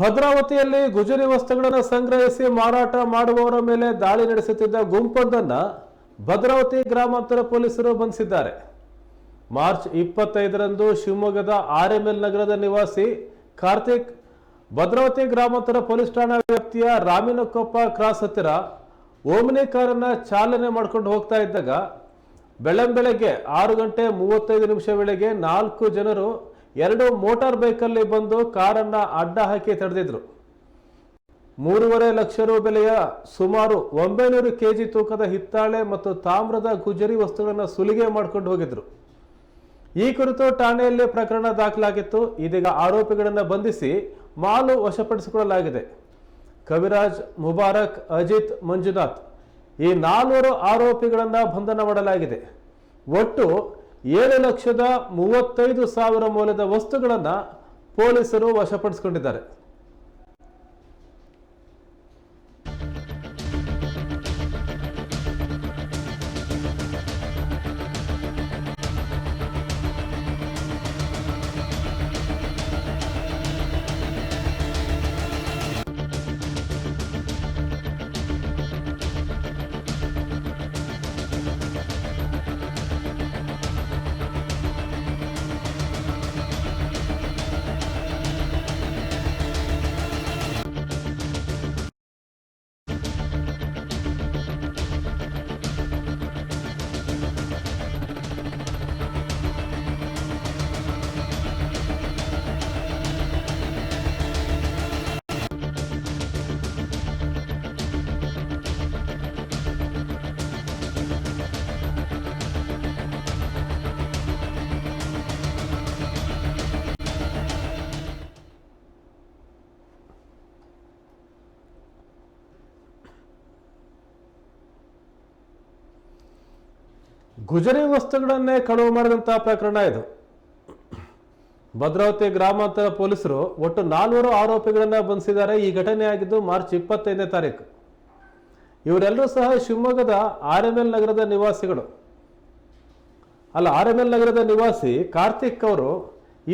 ಭದ್ರಾವತಿಯಲ್ಲಿ ಗುಜರಿ ವಸ್ತುಗಳನ್ನು ಸಂಗ್ರಹಿಸಿ ಮಾರಾಟ ಮಾಡುವವರ ಮೇಲೆ ದಾಳಿ ನಡೆಸುತ್ತಿದ್ದ ಗುಂಪೊಂದನ್ನ ಭದ್ರಾವತಿ ಗ್ರಾಮಾಂತರ ಪೊಲೀಸರು ಬಂಧಿಸಿದ್ದಾರೆ. ಮಾರ್ಚ್ ಇಪ್ಪತ್ತೈದರಂದು ಶಿವಮೊಗ್ಗದ ಆರ್ ಎಂ ಎಲ್ ನಗರದ ನಿವಾಸಿ ಕಾರ್ತಿಕ್, ಭದ್ರಾವತಿ ಗ್ರಾಮಾಂತರ ಪೊಲೀಸ್ ಠಾಣಾ ವ್ಯಾಪ್ತಿಯ ರಾಮಿನಕೊಪ್ಪ ಕ್ರಾಸ್ ಹತ್ತಿರ ಓಮಿನಿ ಕಾರನ್ನ ಚಾಲನೆ ಮಾಡ್ಕೊಂಡು ಹೋಗ್ತಾ ಇದ್ದಾಗ ಬೆಳಂಬೆಳಗ್ಗೆ ಆರು ಗಂಟೆ ಮೂವತ್ತೈದು ನಿಮಿಷ ವೇಳೆಗೆ ನಾಲ್ಕು ಜನರು ಎರಡು ಮೋಟಾರ್ ಬೈಕಲ್ಲಿ ಬಂದು ಕಾರನ್ನ ಅಡ್ಡ ಹಾಕಿ ತಡೆದಿದ್ರು. ಮೂರುವರೆ ಲಕ್ಷ ರೂ ಬೆಲೆಯ ಸುಮಾರು ಒಂಬೈನೂರು ಕೆಜಿ ತೂಕದ ಹಿತ್ತಾಳೆ ಮತ್ತು ತಾಮ್ರದ ಗುಜರಿ ವಸ್ತುಗಳನ್ನು ಸುಲಿಗೆ ಮಾಡಿಕೊಂಡು ಹೋಗಿದ್ರು. ಈ ಕುರಿತು ಠಾಣೆಯಲ್ಲಿ ಪ್ರಕರಣ ದಾಖಲಾಗಿತ್ತು. ಇದೀಗ ಆರೋಪಿಗಳನ್ನು ಬಂಧಿಸಿ ಮಾಲು ವಶಪಡಿಸಿಕೊಳ್ಳಲಾಗಿದೆ. ಕವಿರಾಜ್, ಮುಬಾರಕ್, ಅಜಿತ್, ಮಂಜುನಾಥ್ ಈ ನಾಲ್ವರು ಆರೋಪಿಗಳನ್ನು ಬಂಧನ ಮಾಡಲಾಗಿದೆ. ಒಟ್ಟು ಏಳು ಲಕ್ಷದ ಮೂವತ್ತೈದು ಸಾವಿರ ಮೌಲ್ಯದ ವಸ್ತುಗಳನ್ನು ಪೊಲೀಸರು ವಶಪಡಿಸಿಕೊಂಡಿದ್ದಾರೆ. ಗುಜರಿ ವಸ್ತುಗಳನ್ನೇ ಕಳುವು ಮಾಡಿದಂತಹ ಪ್ರಕರಣ ಇದು. ಭದ್ರಾವತಿ ಗ್ರಾಮಾಂತರ ಪೊಲೀಸರು ಒಟ್ಟು ನಾಲ್ವರು ಆರೋಪಿಗಳನ್ನ ಬಂಧಿಸಿದ್ದಾರೆ. ಈ ಘಟನೆ ಆಗಿದ್ದು ಮಾರ್ಚ್ ಇಪ್ಪತ್ತೈದನೇ ತಾರೀಕು. ಇವರೆಲ್ಲರೂ ಸಹ ಶಿವಮೊಗ್ಗದ ಆರ್ ಎಂ ಎಲ್ ನಗರದ ನಿವಾಸಿಗಳು. ಅಲ್ಲ, ಆರ್ ಎಂ ಎಲ್ ನಗರದ ನಿವಾಸಿ ಕಾರ್ತಿಕ್ ಅವರು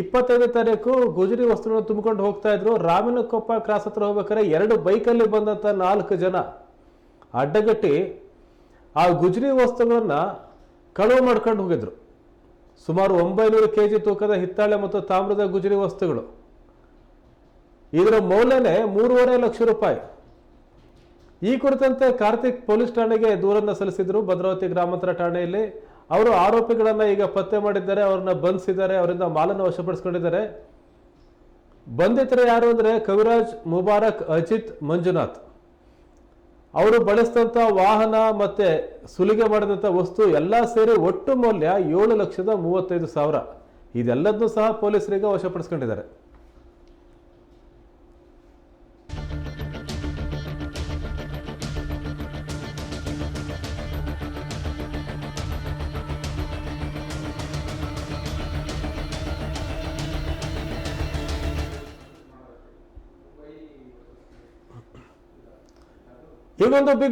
ಇಪ್ಪತ್ತೈದನೇ ತಾರೀಕು ಗುಜರಿ ವಸ್ತುಗಳನ್ನು ತುಂಬಿಕೊಂಡು ಹೋಗ್ತಾ ಇದ್ರು. ರಾಮನಕೊಪ್ಪ ಕ್ರಾಸ್ ಹತ್ರ ಹೋಗ್ಬೇಕಾದ್ರೆ ಎರಡು ಬೈಕಲ್ಲಿ ಬಂದಂತ ನಾಲ್ಕು ಜನ. ಅಡ್ಡಗಟ್ಟಿ ಆ ಗುಜರಿ ವಸ್ತುಗಳನ್ನ ಕಳುವು ಮಾಡ್ಕೊಂಡು ಹೋಗಿದ್ರು. ಸುಮಾರು ಒಂಬೈನೂರು ಕೆ ಜಿ ತೂಕದ ಹಿತ್ತಾಳೆ ಮತ್ತು ತಾಮ್ರದ ಗುಜರಿ ವಸ್ತುಗಳು. ಇದರ ಮೌಲ್ಯನೇ ಮೂರುವರೆ ಲಕ್ಷ ರೂಪಾಯಿ. ಈ ಕುರಿತಂತೆ ಕಾರ್ತಿಕ್ ಪೊಲೀಸ್ ಠಾಣೆಗೆ ದೂರನ್ನು ಸಲ್ಲಿಸಿದ್ರು. ಭದ್ರಾವತಿ ಗ್ರಾಮಾಂತರ ಠಾಣೆಯಲ್ಲಿ ಅವರು ಆರೋಪಿಗಳನ್ನು ಈಗ ಪತ್ತೆ ಮಾಡಿದ್ದಾರೆ. ಅವ್ರನ್ನ ಬಂಧಿಸಿದ್ದಾರೆ. ಅವರಿಂದ ಮಾಲನ್ನು ವಶಪಡಿಸಿಕೊಂಡಿದ್ದಾರೆ. ಬಂಧಿತರು ಯಾರು ಅಂದ್ರೆ ಕವಿರಾಜ್ ಮುಬಾರಕ್, ಅಜಿತ್, ಮಂಜುನಾಥ್. ಅವರು ಬಳಸಿದಂಥ ವಾಹನ ಮತ್ತು ಸುಲಿಗೆ ಮಾಡಿದಂಥ ವಸ್ತು ಎಲ್ಲ ಸೇರಿ ಒಟ್ಟು ಮೌಲ್ಯ ಏಳು ಲಕ್ಷದ ಮೂವತ್ತೈದು ಸಾವಿರ. ಇದೆಲ್ಲದನ್ನೂ ಸಹ ಪೊಲೀಸರಿಗೆ ವಶಪಡಿಸ್ಕೊಂಡಿದ್ದಾರೆ. Ele mandou bem